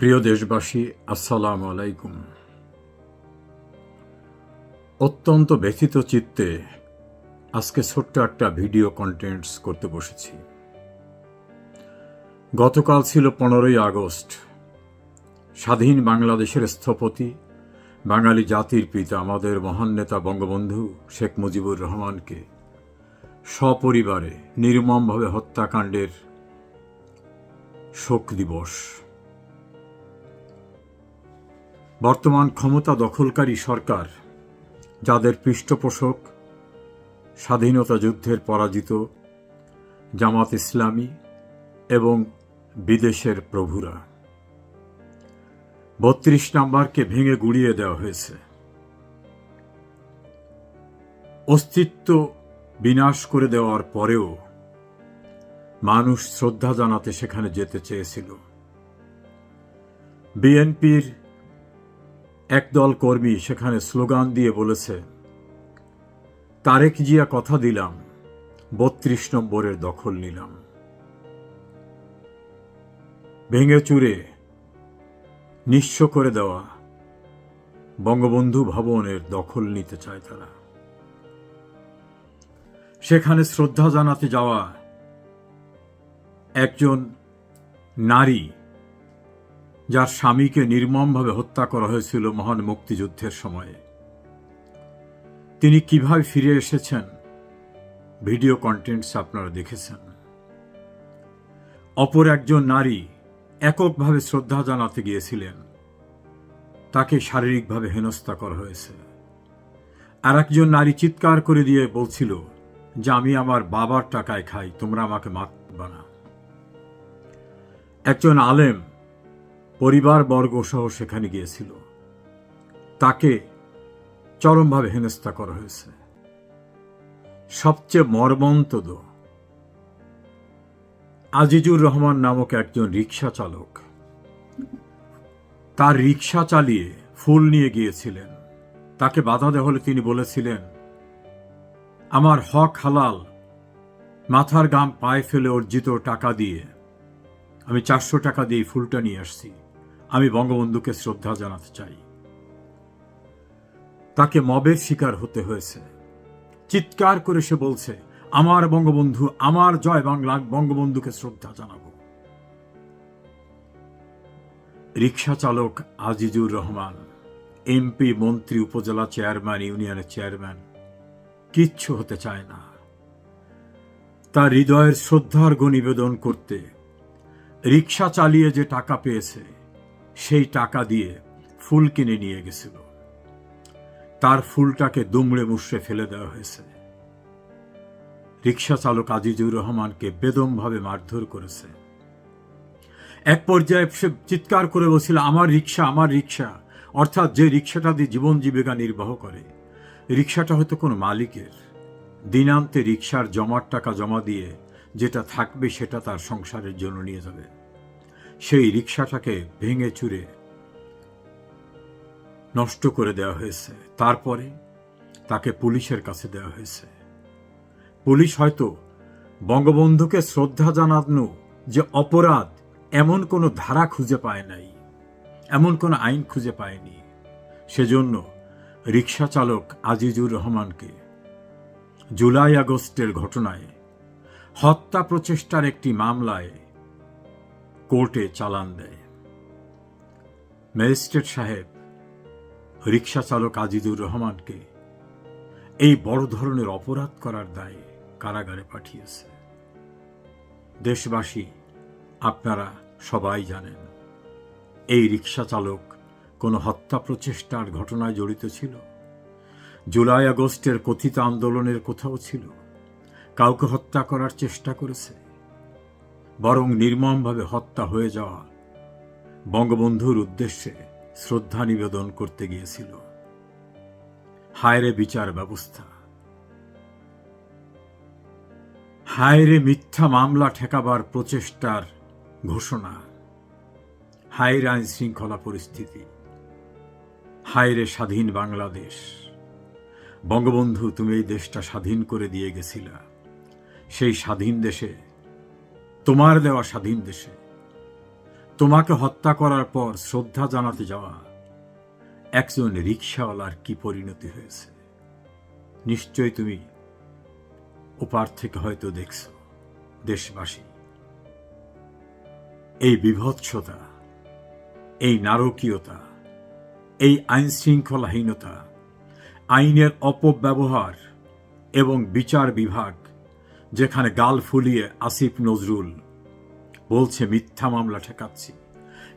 প্রিয় দেশবাসী, আসসালাম আলাইকুম। অত্যন্ত ব্যথিত চিত্তে আজকে ছোট্ট একটা ভিডিও কন্টেন্টস করতে বসেছি। গতকাল ছিল পনেরোই আগস্ট। স্বাধীন বাংলাদেশের স্থপতি, বাঙালি জাতির পিতা আমাদের মহান নেতা বঙ্গবন্ধু শেখ মুজিবুর রহমানকে সপরিবারে নির্মমভাবে হত্যাকাণ্ডের শোক দিবস বর্তমান ক্ষমতা দখলকারী সরকার, যাদের পৃষ্ঠপোষক, স্বাধীনতা যুদ্ধের পরাজিত, জামাত ইসলামী এবং বিদেশের প্রভুরা। বত্রিশ নাম্বারকে ভেঙে গুড়িয়ে দেওয়া হয়েছে। অস্তিত্ব বিনাশ করে দেওয়ার পরেও মানুষ শ্রদ্ধা জানাতে সেখানে যেতে চেয়েছিল। বিএনপির একদল কর্মী সেখানে স্লোগান দিয়ে বলেছে, তারেক জিয়া কথা দিলাম, বত্রিশ নম্বরের দখল নিলাম। ভেঙে চুরে, নিঃস্ব করে দেওয়া বঙ্গবন্ধু ভবনের দখল নিতে চায় তারা। সেখানে শ্রদ্ধা জানাতে যাওয়া একজন নারী যার স্বামীকে নির্মমভাবে হত্যা করা হয়েছিল মহান মুক্তিযুদ্ধের সময়ে। তিনি কীভাবে ফিরে এসেছেন? ভিডিও কন্টেন্টস আপনারা দেখেছেন। অপর একজন নারী এককভাবে শ্রদ্ধা জানাতে গিয়েছিলেন। তাকে শারীরিকভাবে হেনস্থা করা হয়েছে। আর একজন নারী চিৎকার করে দিয়ে বলছিল, যে আমি আমার বাবার টাকায় খাই, তোমরা আমাকে মারবা না। একজন আলেম পরিবার বর্গ সহ সেখানে গিয়েছিল। তাকে চরমভাবে হেনস্থা করা হয়েছে। সবচেয়ে মর্মন্তদ আজিজুর রহমান নামক একজন রিক্সা চালক। তার রিক্সা চালিয়ে ফুল নিয়ে গিয়েছিলেন। তাকে বাধা দেওয়া হলে তিনি বলেছিলেন, আমার হক হালাল, মাথার গাম পায়ে ফেলে অর্জিত টাকা দিয়ে আমি চারশো টাকা দিয়ে ফুলটা নিয়ে আসছি। আমি বঙ্গবন্ধুকে শ্রদ্ধা জানাতে চাই। তাকে মবের শিকার হতে হয়েছে। চিৎকার করে সে বলছে, আমার বঙ্গবন্ধু, আমার জয় বাংলা, বঙ্গবন্ধুকে শ্রদ্ধা জানাব। রিক্সা চালক আজিজুর রহমান, এমপি, মন্ত্রী, উপজেলা চেয়ারম্যান, ইউনিয়নের চেয়ারম্যান, কিচ্ছু হতে চায় না। তার হৃদয়ের শ্রদ্ধার্ঘ নিবেদন করতে রিক্সা চালিয়ে যে টাকা পেয়েছে সেই টাকা দিয়ে ফুল কিনে নিয়ে গেছিল। তার ফুলটাকে দুমড়ে মুষড়ে ফেলে দেওয়া হয়েছে। রিক্সা চালক আজিজুর রহমানকে বেদমভাবে মারধর করেছে। এক পর্যায়ে সে চিৎকার করে বলছিল, আমার রিক্সা আমার রিক্সা অর্থাৎ যে রিক্সাটা দিয়ে জীবন জীবিকা নির্বাহ করে রিক্সাটা হয়তো কোনো মালিকের। দিনান্তে রিক্সার জমার টাকা জমা দিয়ে যেটা থাকবে সেটা তার সংসারের জন্য নিয়ে যাবে। সেই রিক্সাটাকে ভেঙে চুরে নষ্ট করে দেওয়া হয়েছে। তারপরে তাকে পুলিশের কাছে দেওয়া হয়েছে। পুলিশ হয়তো বঙ্গবন্ধুকে শ্রদ্ধা জানানো যে অপরাধ এমন কোনো ধারা খুঁজে পায় নাই, এমন কোনো আইন খুঁজে পায়নি। সেজন্য রিক্সা চালক আজিজুর রহমানকে জুলাই আগস্টের ঘটনায় হত্যা প্রচেষ্টার একটি মামলায় কোর্টে চালান দেয়। ম্যাজিস্ট্রেট সাহেব রিক্সা চালক আজিদুর রহমানকে এই বড় ধরনের অপরাধ করার দায়ে কারাগারে পাঠিয়েছে। দেশবাসী, আপনারা সবাই জানেন, এই রিক্সা চালক কোনো হত্যা প্রচেষ্টার ঘটনায় জড়িত ছিল? জুলাই আগস্টের কথিত আন্দোলনের কোথাও ছিল? কাউকে হত্যা করার চেষ্টা করেছে? বরং নির্মমভাবে হত্যা হয়ে যাওয়া। বঙ্গবন্ধুর উদ্দেশ্যে শ্রদ্ধা নিবেদন করতে গিয়েছিল। হায়রে বিচার ব্যবস্থা। হায়রে মিথ্যা মামলা ঠেকাবার প্রচেষ্টার ঘোষণা। হায়রে আইন শৃঙ্খলা পরিস্থিতি। হায়রে স্বাধীন বাংলাদেশ। বঙ্গবন্ধু তুমি এই দেশটা স্বাধীন করে দিয়ে গেছিলা। সেই স্বাধীন দেশে তোমার দেওয়া স্বাধীন দেশে। তোমাকে হত্যা করার পর শ্রদ্ধা জানাতে যাওয়া একজন রিক্সাওয়ালার কি পরিণতি হয়েছে? নিশ্চয় তুমি ওপার থেকে হয়তো দেখছ, দেশবাসী। এই বিভৎসতা, এই নারকীয়তা, এই আইন শৃঙ্খলাহীনতা আইনের অপব্যবহার এবং বিচার বিভাগ যেখানে গাল ফুলিয়ে আসিফ নজরুল বলছে, মিথ্যা মামলা ঠেকাচ্ছি।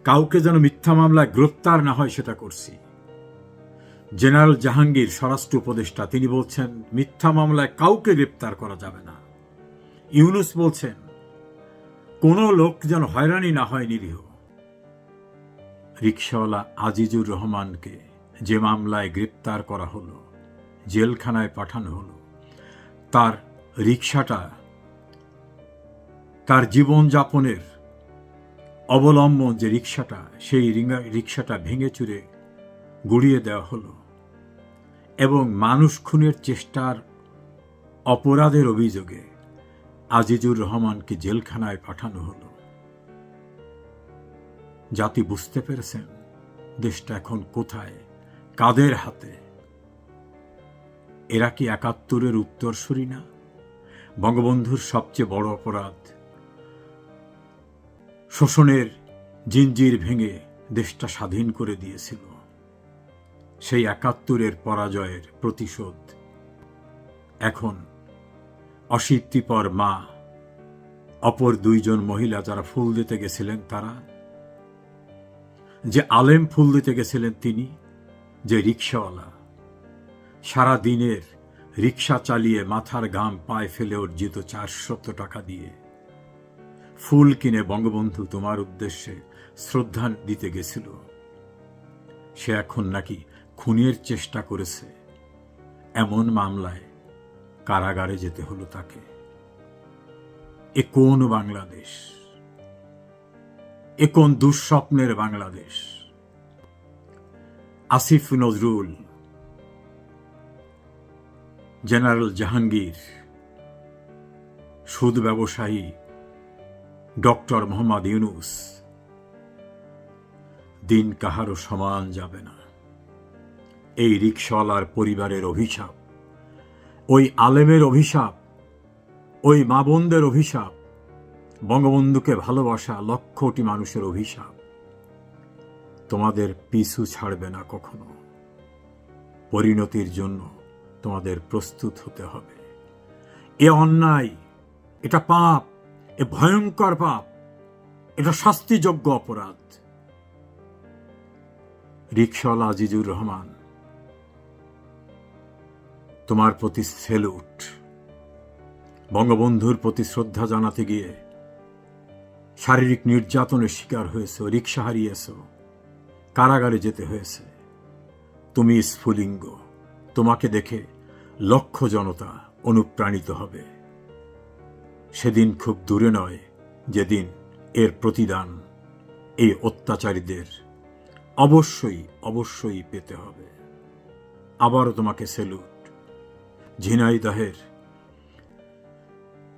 কাউকে যেন মিথ্যা মামলায় গ্রেপ্তার না হয়, সেটা করছি। জেনারেল জাহাঙ্গীর, স্বরাষ্ট্র উপদেষ্টা, তিনি বলছেন, মিথ্যা মামলায় কাউকে গ্রেপ্তার করা যাবে না। ইউনুস বলছেন, কোনো লোক যেন হয়রানি না হয় নিরীহ। রিক্সাওয়ালা আজিজুর রহমানকে যে মামলায় গ্রেপ্তার করা হলো, জেলখানায় পাঠানো হলো, তার রিক্সাটা তার জীবনযাপনের অবলম্বন যে রিক্সাটা সেই রিক্সাটা ভেঙে চুরে গুড়িয়ে দেওয়া হলো এবং মানুষ খুনের চেষ্টার অপরাধের অভিযোগে আজিজুর রহমানকে জেলখানায় পাঠানো হলো। জাতি বুঝতে পেরেছেন দেশটা এখন কোথায়, কাদের হাতে? এরা কি একাত্তরের উত্তরসূরি না? বঙ্গবন্ধুর সবচেয়ে বড় অপরাধ। শোষণের জিঞ্জির ভেঙে দেশটা স্বাধীন করে দিয়েছিল। সেই একাত্তরের পরাজয়ের প্রতিশোধ। এখন অশীতিপর মা, অপর দুইজন মহিলা যারা ফুল দিতে গেছিলেন তারা, যে আলেম ফুল দিতে গেছিলেন তিনি, যে রিক্সাওয়ালা, সারা দিনের রিক্সা চালিয়ে মাথার গাম পায়ে ফেলে অর্জিত চারশত টাকা দিয়ে। ফুল কিনে বঙ্গবন্ধু তোমার উদ্দেশ্যে শ্রদ্ধা দিতে গেছিল। সে এখন নাকি খুনের চেষ্টা করেছে। এমন মামলায় কারাগারে যেতে হলো তাকে। এ কোন বাংলাদেশ? এ কোন দুঃস্বপ্নের বাংলাদেশ? আসিফ নজরুল জেনারেল জাহাঙ্গীর, সুদ ব্যবসায়ী ডক্টর মোহাম্মদ ইউনুস, দিন কাহারও সমান যাবে না। এই রিক্সাওয়ালার পরিবারের অভিশাপ, ওই আলেমের অভিশাপ, ওই মা বোনদের অভিশাপ, বঙ্গবন্ধুকে ভালোবাসা লক্ষটি মানুষের অভিশাপ, তোমাদের পিছু ছাড়বে না কখনো। পরিণতির জন্য তোমাদের প্রস্তুত হতে হবে। এ অন্যায়, এটা পাপ, এ ভয়ঙ্কর পাপ, এটা শাস্তিযোগ্য অপরাধ। রিক্সাওয়ালা আজিজুর রহমান, তোমার প্রতি সেলুট। বঙ্গবন্ধুর প্রতি শ্রদ্ধা জানাতে গিয়ে শারীরিক নির্যাতনের শিকার হয়েছ রিক্সা হারিয়েছ, কারাগারে যেতে হয়েছে। তুমি স্ফুলিঙ্গ। তোমাকে দেখে লক্ষ জনতা অনুপ্রাণিত হবে। সেদিন খুব দূরে নয় যেদিন এর প্রতিদান এই অত্যাচারীদের অবশ্যই অবশ্যই পেতে হবে। আবারও তোমাকে সেলুট। ঝিনাইদহের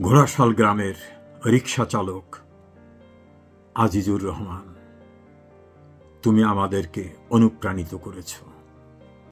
ঘোড়াশাল গ্রামের রিক্সা চালক আজিজুর রহমান, তুমি আমাদেরকে অনুপ্রাণিত করেছ।